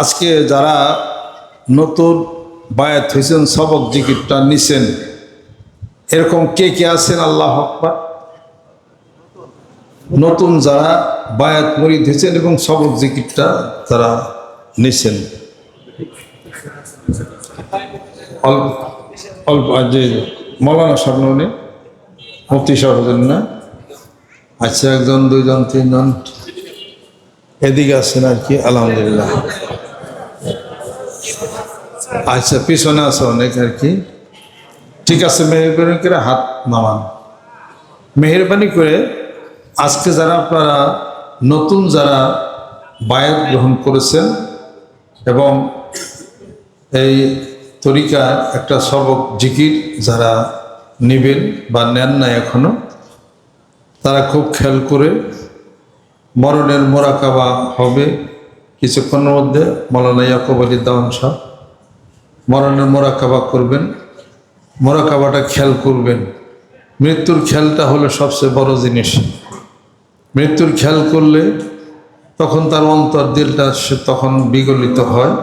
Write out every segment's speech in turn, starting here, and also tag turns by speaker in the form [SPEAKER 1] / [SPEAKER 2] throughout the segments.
[SPEAKER 1] আজকে যারা নতুন বায়াত হয়েছেন, সবক জিকিরটা নিছেন, এরকম কে কে আছেন? আল্লাহ আকবার। নতুন যারা বায়াত মরিদ হয়েছেন এবং সবক জিকিরটা তারা নিছেন। অল্প অল্প যে মৌলানা সামনে মুফতি সাহেব না? আচ্ছা একজন, দুইজন, তিনজন। এদিকে আছেন আর কি, আলহামদুলিল্লাহ। আচ্ছা পিছনে আছে অনেক আর কি। ঠিক আছে, মেহরবানি করে হাত নামান। মেহরবানি করে আজকে যারা আপনারা নতুন যারা বায়াত গ্রহণ করেছেন এবং এই তরিকার একটা সবক জিকির যারা নেবেন বা নেন না এখনও, তারা খুব খেয়াল করে মরণের মোরাকাবা হবে। কিছুক্ষণের মধ্যে মৌলানা ইয়াকুব আলী দাওয়ান সাহ মরণের মোরাকাবা করবেন। মোরাকাবাটা খেয়াল করবেন। মৃত্যুর খেয়ালটা হলো সবচেয়ে বড় জিনিস। মৃত্যুর খেয়াল করলে তখন তার অন্তর দিলটা সে তখন বিগলিত হয়।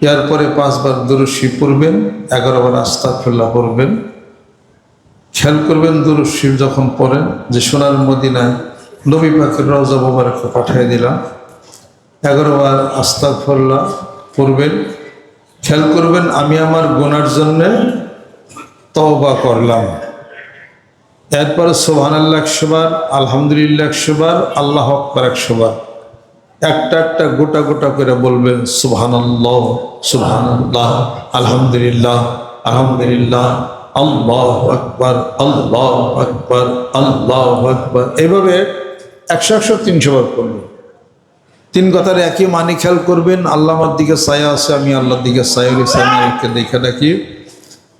[SPEAKER 1] এরপরে পাঁচবার দুরুশি পড়বেন, এগারোবার আস্তা ফেল্লা পড়বেন। খেয়াল করবেন দুরুশি যখন পড়েন, যে সোনার মদিনায় নবী পাকের রওজা মোবারককে পাঠিয়ে দিলাম। এগারোবার আস্তা ফল্লা পড়বেন। খেয়াল করবেন, আমি আমার গোনার জন্যে তওবা করলাম। এরপর সোহান আল্লাহ একশোবার আলহামদুলিল্লাহ একশোবার আল্লাহ আকবর একশোবার একটা একটা গোটা গোটা করে বলবেন, সুবহানাল্লাহ সুবহানাল্লাহ, আলহামদুলিল্লাহ আলহামদুলিল্লাহ, আল্লাহ আকবর আল্লাহ আকবর আল্লাহ আকবর। এইভাবে একশো একশো তিনশো বার করবেন। তিন কথার একই মানে খেয়াল করবেন। আল্লাহ আমার দিকে ছায়া আছে, আমি আল্লাহর দিকে ছায়া রয়েছি আমি একে দেখে ডাকি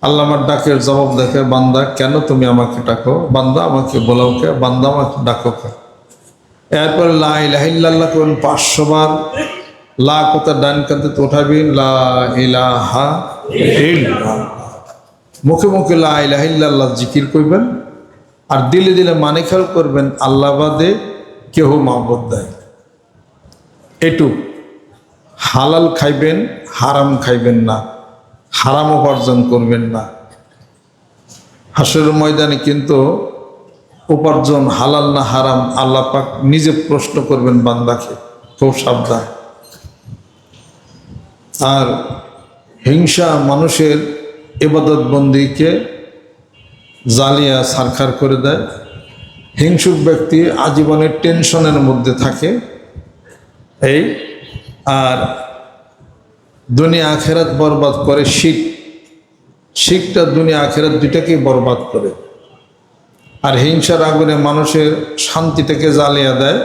[SPEAKER 1] আল্লাহ আমার ডাকের জবাব দেখে, বান্দা, কেন তুমি আমাকে ডাকো? বান্দা, আমাকে বলাও কে? বান্দা, আমাকে ডাকো কে? এরপর, লা ইলাহিল্লাহ করবেন পাঁচশো বার লা কোথা ডান কান্তে তো উঠাবেন লা ইলাহা ইল্লাল্লাহ। মুখে মুখে লা ইলাহিল্লাহ জিকির করবেন। আর দিলে দিলে মানে খেয়াল করবেন, আল্লাহ বাদে কেহ মাহবুদ দেয় এটু। হালাল খাইবেন, হারাম খাইবেন না। হারাম উপার্জন করবেন না। হাসের ময়দানে কিন্তু উপার্জন হালাল না হারাম আল্লাহ পাক নিজে প্রশ্ন করবেন বান্দাকে, খুব সাবধান। আর হিংসা মানুষের এবাদত বন্দিকে জালিয়া সারখার করে দেয়। হিংসুক ব্যক্তি আজীবনের টেনশনের মধ্যে থাকে। এই, আর দুনিয়া আখেরাত বরবাদ করে শিখ। শিখটা দুনিয়া আখেরাত দুইটাকেই বরবাদ করে। আর হিংসার আগুনে মানুষের শান্তিটাকে জ্বালিয়ে দেয়।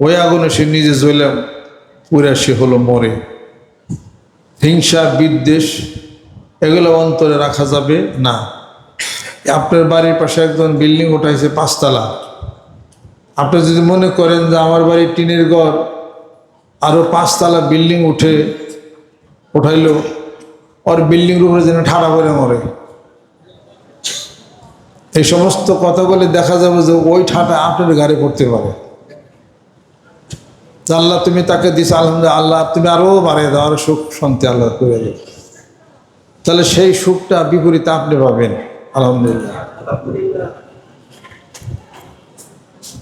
[SPEAKER 1] ওই আগুনে সে নিজে জ্বলে পুরা সে হলো মরে। হিংসা, বিদ্বেষ, এগুলো অন্তরে রাখা যাবে না। আপনার বাড়ির পাশে একজন বিল্ডিং উঠাইছে পাঁচতলা। আপনি যদি মনে করেন যে আমার বাড়ির টিনের ঘর আরও পাঁচতলা বিল্ডিং উঠে উঠাইলো। ওর বিল্ডিং উপরে যেন ঠাড়া করে মরে। এই সমস্ত কথাগুলি দেখা যাবে যে ওই ঠাটা আপনার গাড়ি পড়তে পারে। আল্লাহ তুমি তাকে দিস আলহামদুলিল্লাহ, আল্লাহ তুমি আরও বাড়িয়ে দাও আরও সুখ শান্তি আল্লাহ করে দাও তাহলে সেই সুখটা বিপরীতে আপনি পাবেন, আলহামদুলিল্লাহ।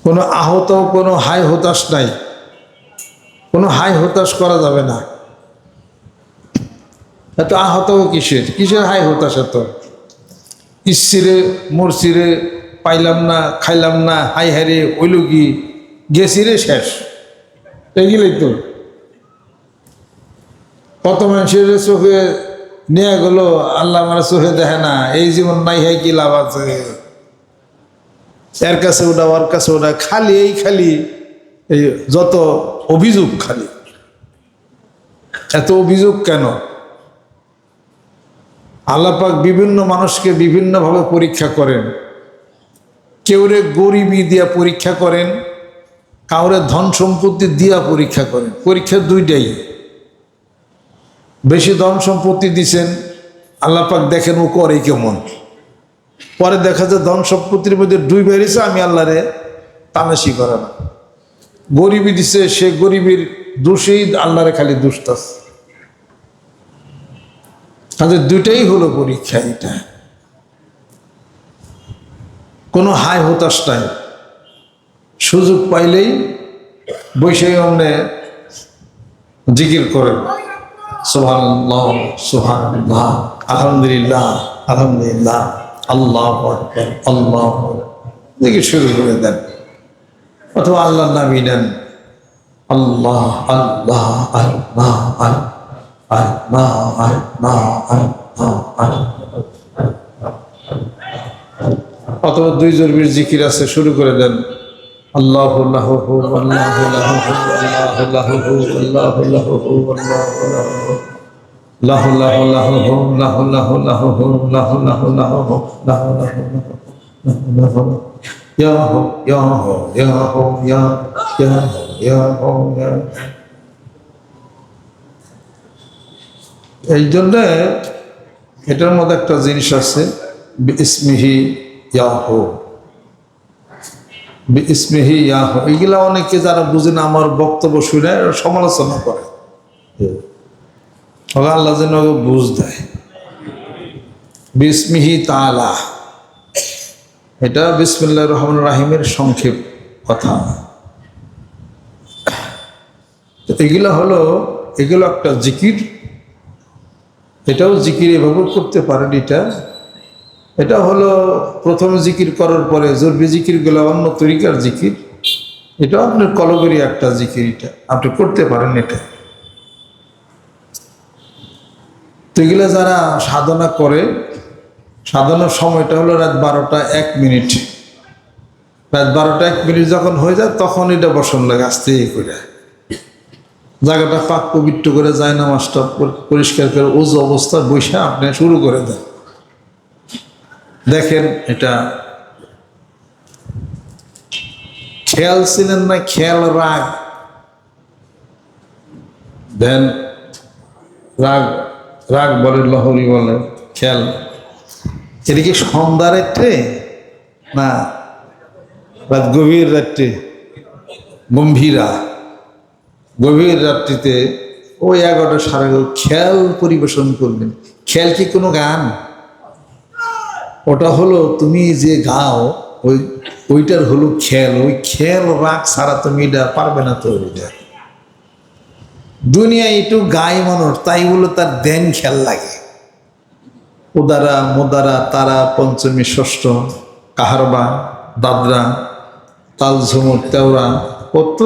[SPEAKER 1] কোনো আহত, কোনো হাই হতাশ নাই। কোনো হাই হতাশ করা যাবে না। এত আহত কিসের? কিসের হাই হতাশ এত? ইসিরে, মরসিরে পাইলাম না, খাইলাম না, হাই হারে ওইল কি? গেছিরে শেষ। এগুলোই তো। কত মানুষের চোখে নিয়ে গেল, আল্লাহ আমার চোখে দেখে না, এই জীবন নাই হয় কি লাভ আছে? এর কাছে ওটা, ওর কাছে ওটা, খালি এই খালি, এই যত অভিযোগ খালি। এত অভিযোগ কেন? আল্লাপাক বিভিন্ন মানুষকে বিভিন্নভাবে পরীক্ষা করেন। কেউরে গরিবি দিয়া পরীক্ষা করেন, কাউরে ধন সম্পত্তি দিয়া পরীক্ষা করেন। পরীক্ষা দুইটাই। বেশি ধন সম্পত্তি দিছেন, আল্লাপাক দেখেন ও করে কেমন। পরে দেখা যায় ধন সম্পত্তির মধ্যে দুই বেরিয়েছে আমি আল্লাহরে তানাশি করে না। গরিবি দিছে, সে গরিবের দোষেই আল্লাহরে খালি দুষ্টাস তাদের দুটাই হলো পরীক্ষা এটা। কোনো হাই হতাশ নাই। সুযোগ পাইলেই বৈশাখ অমনে জিকির করেন। সুবহানাল্লাহ সুবহানাল্লাহ, আলহামদুলিল্লাহ আলহামদুলিল্লাহ, আল্লাহ আল্লাহ জিকির শুরু করে দেন। অথবা আল্লাহ নামই নেন আল্লাহ আল্লাহ আল্লাহ আল্লাহ আল্লাহ আল্লাহ আল্লাহ অথবা দুই জরবির জিকির আছে শুরু করে দেন আল্লাহ আল্লাহ আল্লাহ আল্লাহ আল্লাহ আল্লাহ আল্লাহ এই জন্য এটার মধ্যে একটা জিনিস আছে ইসমিহি ইয়াহ ইসমিহি ইয়াহ এগুলা অনেকে যারা বুঝে না, আমার বক্তব্য শুনে সমালোচনা করে। আল্লাহ যেন বুঝ দেয়। বিসমিহি তালা। এটা বিসমুল্লাহ রহমান রাহিমের সংক্ষেপ কথা। তো এগুলা হলো, এগুলো একটা জিকির। এটাও জিকির এভাবে করতে পারেন এটা। এটা হলো প্রথম জিকির করার পরে জরবি জিকিরগুলো অন্য তরিকার জিকির। এটা আপনার কলগরি একটা জিকির এটা। আপনি করতে পারেন এটা। তো এগুলো যারা সাধনা করে সাধনার সময়টা হলো রাত বারোটা এক মিনিট। রাত বারোটা এক মিনিট যখন হয়ে যায়, তখন এটা বসন লাগে, আস্তে করে। জায়গাটা পাক পবিত্র করে যায় না মাছটা পরিষ্কার করে ওজ অবস্থা বৈশা আপনি শুরু করে দেন। দেখেন এটা খেয়াল ছিলেন না? খেয়াল রাগ। দেন রাগ রাগ বলে লহরি বলে, খেয়াল। এদিকে সন্ধ্যা রাত্রে? না। রাত গভীর রাত্রে। গম্ভীরা। গভীর রাত্রিতে ওই এগারোটা এগারো খেয়াল পরিবেশন করবেন খেয়াল কি কোনো গান? ওটা হলো তুমি যে গাও, ওই, ওইটার হলো খেয়াল ওই খেয়াল রাগ ছাড়া তুমি এটা পারবে না তো ওইটা দুনিয়ায় একটু গায়ে মানুষ তাই বলে তার দেন খেয়াল লাগে। উদারা, মোদারা, তারা, পঞ্চমী, ষষ্ঠ, কাহারবা, দাদরা তাল ঝুমুর তেওরা, কত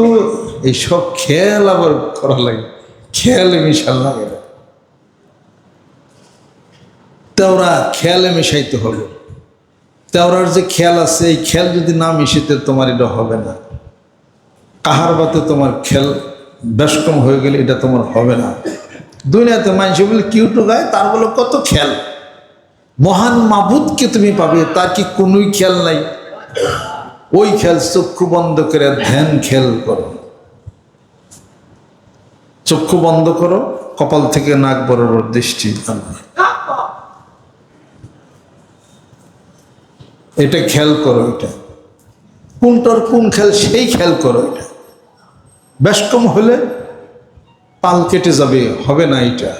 [SPEAKER 1] এইসব খেয়াল আবার করা লাগে। খেয়ালে মিশাল লাগে তেওরা খেয়ালে মিশাইতে হবে। তেওরার যে খেয়াল আছে, এই খেয়াল যদি না মিশিতে তোমার এটা হবে না। কাহার বাতে তোমার বেশ কম হয়ে গেলে এটা তোমার হবে না। দুনিয়াতে মানুষ বলে, কিউটু গায়? তার বলে, কত খেয়াল মহান মাবুদকে তুমি পাবে, তার কি কোনোই খেয়াল নাই। ওই খেয়াল চক্ষু বন্ধ করে ধ্যান খেয়াল করো। চক্ষু বন্ধ করো, কপাল থেকে নাক বরাবর দৃষ্টি এটা খেয়াল করো এটা। কোনটার কোন খেয়াল, সেই খেয়াল করো এটা। বেশ কম হলে পাল কেটে যাবে, হবে না এটা।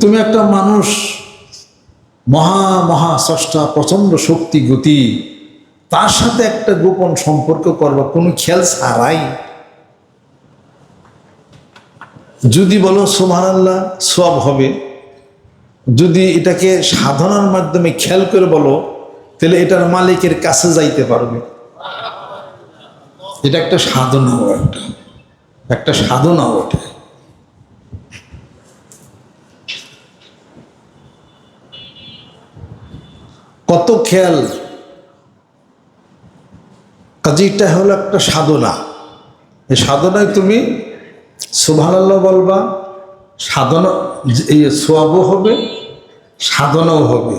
[SPEAKER 1] তুমি একটা মানুষ মহা মহা স্রষ্টা প্রচণ্ড শক্তি, গতি। তার সাথে একটা গোপন সম্পর্ক করবা, কোনো খেয়াল ছাড়াই। যদি বলো সোমান আল্লাহ সব হবে। যদি এটাকে সাধনার মাধ্যমে খেয়াল করে বলো, তাহলে এটার মালিকের কাছে যাইতে পারবে। এটা একটা সাধনাও একটা। একটা সাধনাও এটা কত খেয়াল? কাজে এটা হলো একটা সাধনা। এই সাধনায় তুমি সুবহানাল্লাহ বলবা, সাধনা, এই সোয়াবও হবে, সাধনাও হবে।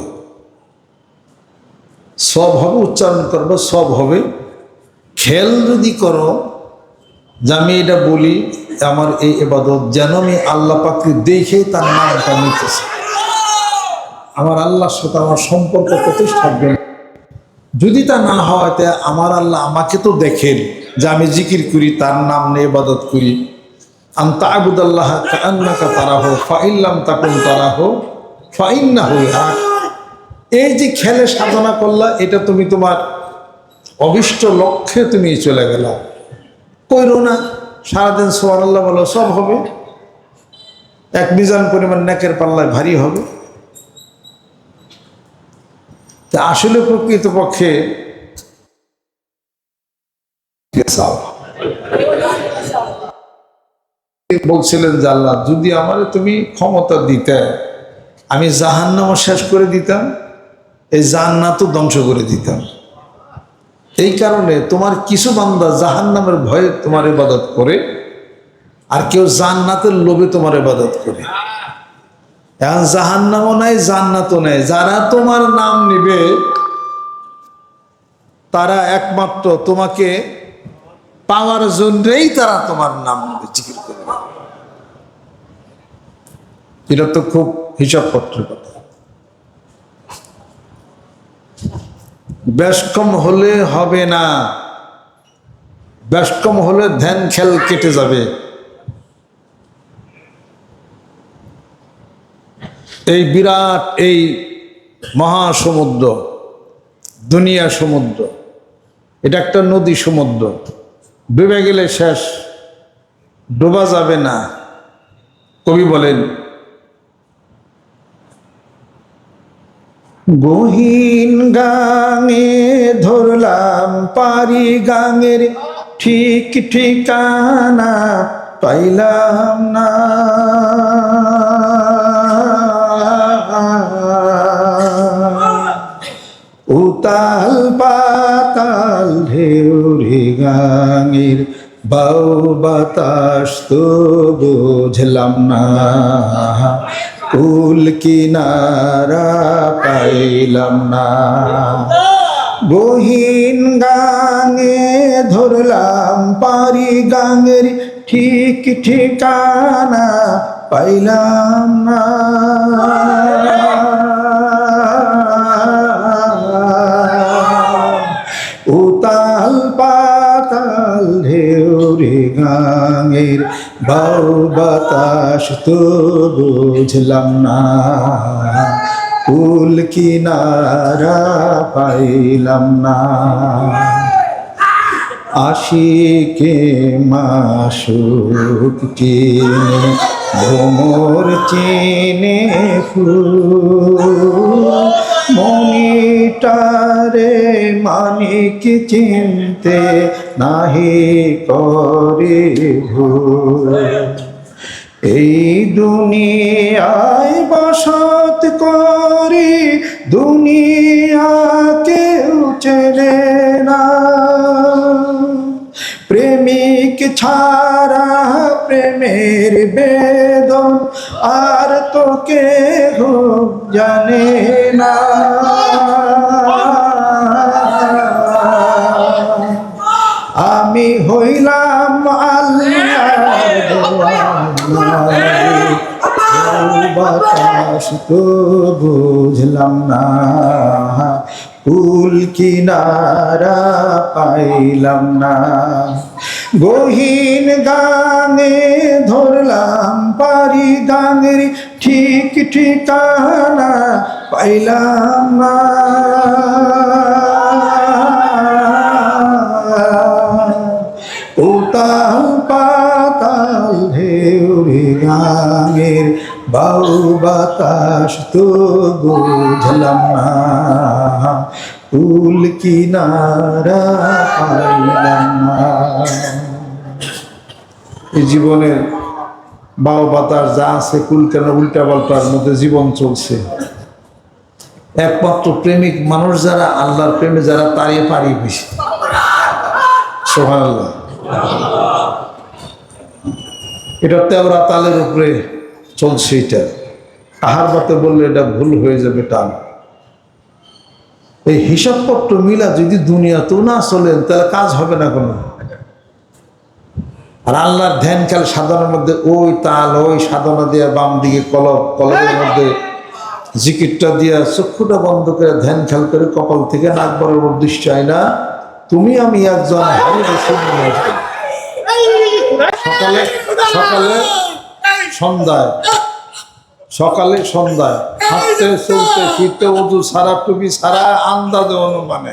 [SPEAKER 1] সব হবে, উচ্চারণ করব, সব হবে। খেল যদি করো যে আমি এটা বলি, আমার এই এবাদত যেন আমি আল্লাহ পাককে দেখে তার নামটা নিতেছি। আমার আল্লাহর সাথে আমার সম্পর্ক প্রতিষ্ঠা থাকবে যদি তা না হয়, তা আমার আল্লাহ আমাকে তো দেখেন যে আমি জিকির করি, তার নাম নিয়ে ইবাদত করি। আন্তা আবুদাল্লাহ কান্নাকা তারা হো ফাইল্লাম তাকুন তারা হো ফাইন্না হই আর এই যে খেলে সাধনা করলা, এটা তুমি তোমার অভিষ্ট লক্ষ্যে তুমি চলে গেলা। কইরো না, সারাদিন সোয়ার আল্লাহ বলো, সব হবে। এক মিজান পরিমাণ নেকের পাল্লায় ভারী হবে। তা আসলে প্রকৃতপক্ষে। বলছিলেন আল্লাহ, যদি আমার তুমি ক্ষমতা দিতে, আমি জাহান্নাম শেষ করে দিতাম, এই জান্নাতও ধ্বংস করে দিতাম এই কারণে তোমার কিছু বান্দা জাহান্নামের ভয়ে তোমার ইবাদত করে, আর কেউ জান্নাতের লোভে তোমার ইবাদত করে এখন জাহান্নামও নাই, জান্নাতও নাই। যারা তোমার নাম নিবে, তারা একমাত্র তোমাকে পাওয়ার জন্যই তারা তোমার নাম জিকির করবে। এটা তো খুব হিসাবপত্রের কথা। বেশ কম হলে হবে না। বেশ কম হলে ধ্যান খেল কেটে যাবে। এই বিরাট, এই মহাসমুদ্র, দুনিয়া সমুদ্র, এটা একটা নদী সমুদ্র। ডুবে গেলে শেষ, ডোবা যাবে না। কবি বলেন, গহীন গাঙে ধরলাম পারি গাঙের ঠিক ঠিকানা পাইলাম না। উতাল পাতাল ঢেউ গাঙের বাউ বাতাস তো বুঝলাম না। কুল কিনারা পাইলাম না। বহিন গাঙে ধরলাম পারি গাঙের, ঠিক ঠিকানা পাইলাম না। রে গাঙের বাউ বাতাস তো বুঝলাম না। কুল কিনারা পাইলাম না। আশিকে মাসুক চিনে ভ্রমর চিনে ফুল মনিটারে মানিক চিনতে নাহি করে এই দুনিয়ায় বসত করি দুনিয়া কেউ চেনে না। প্রেমিক ছাড়া প্রেমের বেদন আর তো কেহ জানে না। বাতাস তো বুঝলাম না, ফুল কিনারা পাইলাম না। গহীন গাঙে ধরলাম, পারি গাঙের ঠিক ঠিকানা পাইলাম না। উতাল পাতাল ঢেউ রে গাঙের বাউ বাতাস তো বুঝলাম না। ফুল না। এই জীবনের বাউ বাতাস যা আছে কুল কেন উল্টা পাল্টার মধ্যে জীবন চলছে। একমাত্র প্রেমিক মানুষ যারা আল্লাহর প্রেমে যারা তারিয়ে পারি বেশি। সোহানাল্লাহ এটা তেওরা তালের উপরে চলছে এটা। আহার বাতে বললে এটা ভুল হয়ে যাবে টান। এই হিসাবপত্র মিলা যদি দুনিয়াতেও না চলেন তাহলে কাজ হবে না কোনো। আর আল্লাহর ধ্যান খেল সাধনার মধ্যে ওই তাল, ওই সাধনা দিয়া বাম দিকে কলব, কলবের মধ্যে জিকিরটা দিয়া চক্ষুটা বন্ধ করে ধ্যান খেয়াল করে কপাল থেকে নাক বরাবর দৃষ্টি হয় না। তুমি, আমি একজন সকালে সকালে সন্ধ্যায়। সকালে সন্ধ্যায়। হাঁটতে, চলতে, ফিরতে উজু সারা টুপি সারা আন্দাজে অনুমানে।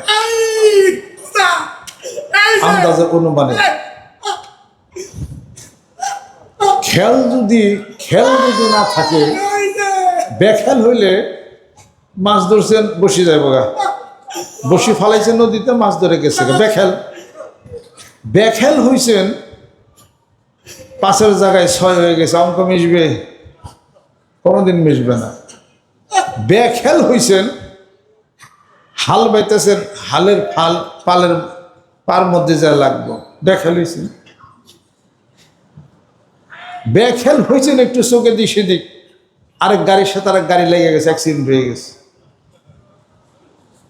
[SPEAKER 1] আন্দাজে অনুমানে। খেল যদি খেল যদি না থাকে বেখেল হইলে মাছ ধরছেন, বসি যায় বগা বসি ফালাইছে নদীতে, মাছ ধরে গেছে বেখেল বেখেল হইছেন পাশের জায়গায় ছয় হয়ে গেছে, অঙ্ক মিশবে। কোনোদিন মিশবে না। বেখেল হইছেন। হাল বাইতেছেন, হালের ফাল, পালের পার মধ্যে যা লাগবো। বেখেল হইছেন। বেখেল হয়েছেন একটু চোখে দিক সেদিক। আরেক গাড়ির সাথে আরেক গাড়ি লেগে গেছে অ্যাক্সিডেন্ট হয়ে গেছে।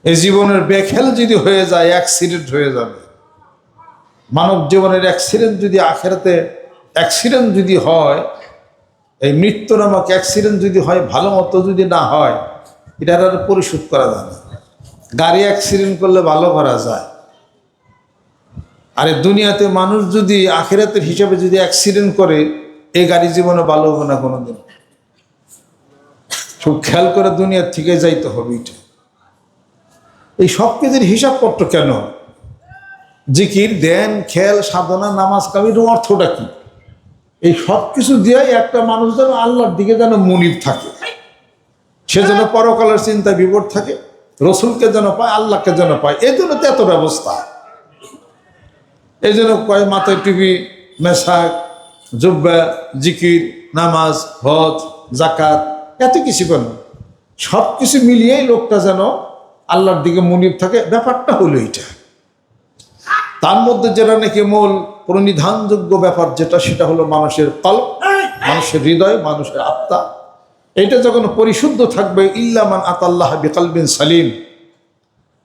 [SPEAKER 1] এই জীবনের বেখেল যদি হয়ে যায় অ্যাক্সিডেন্ট হয়ে যাবে। মানব জীবনের অ্যাক্সিডেন্ট যদি আখেরাতে অ্যাক্সিডেন্ট যদি হয়, এই মৃত্যু নামক অ্যাক্সিডেন্ট যদি হয়, ভালো মতো যদি না হয়, এটা আর পরিশোধ করা যায় না। গাড়ি অ্যাক্সিডেন্ট করলে ভালো করা যায়। আরে দুনিয়াতে মানুষ যদি আখেরাতের হিসাবে যদি অ্যাক্সিডেন্ট করে, এই গাড়ি জীবনে ভালো হবে না কোনোদিন? খুব খেয়াল করে দুনিয়ার থেকে যাইতে হবে এটা। এই সব কিছুর হিসাবপত্র কেন? জিকির দেন খেল সাধনা, নামাজ কামির অর্থটা কি? এই সব কিছু দিয়েই একটা মানুষ যেন আল্লাহর দিকে যেন মনির থাকে। সে যেন পরকালের চিন্তা বিপদ থাকে, রসুলকে যেন পায়, আল্লাহকে যেন পায় এই জন্য তো এত ব্যবস্থা। এই জন্য কয় মাথায় টিভি মেশাক জুব্বা, জিকির, নামাজ, হজ জাকাত এত কিছু কেন সব কিছু মিলিয়েই লোকটা যেন আল্লাহর দিকে মনির থাকে। ব্যাপারটা হলো এইটা। তার মধ্যে যেটা নাকি মূল প্রণিধানযোগ্য ব্যাপার যেটা, সেটা হলো মানুষের কল্প মানুষের হৃদয়, মানুষের আত্মা। এটা যখন পরিশুদ্ধ থাকবে ইল্লামান আতাল্লাহ বিকালবিন সালিম,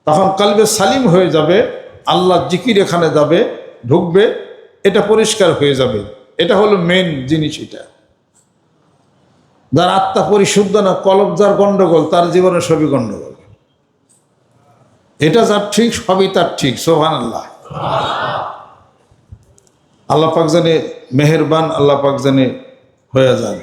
[SPEAKER 1] তখন কালবে সালিম হয়ে যাবে, আল্লাহ জিকির এখানে যাবে, ঢুকবে, এটা পরিষ্কার হয়ে যাবে। এটা হলো মেন জিনিস এটা। যার আত্মা পরিশুদ্ধ না, কলব যার গন্ডগোল, তার জীবনে সবই গন্ডগোল। এটা যার ঠিক, সবই তার ঠিক সোহান আল্লাহ আল্লাহ পাক জানে মেহেরবান আল্লাহ পাক জানে হয়ে যান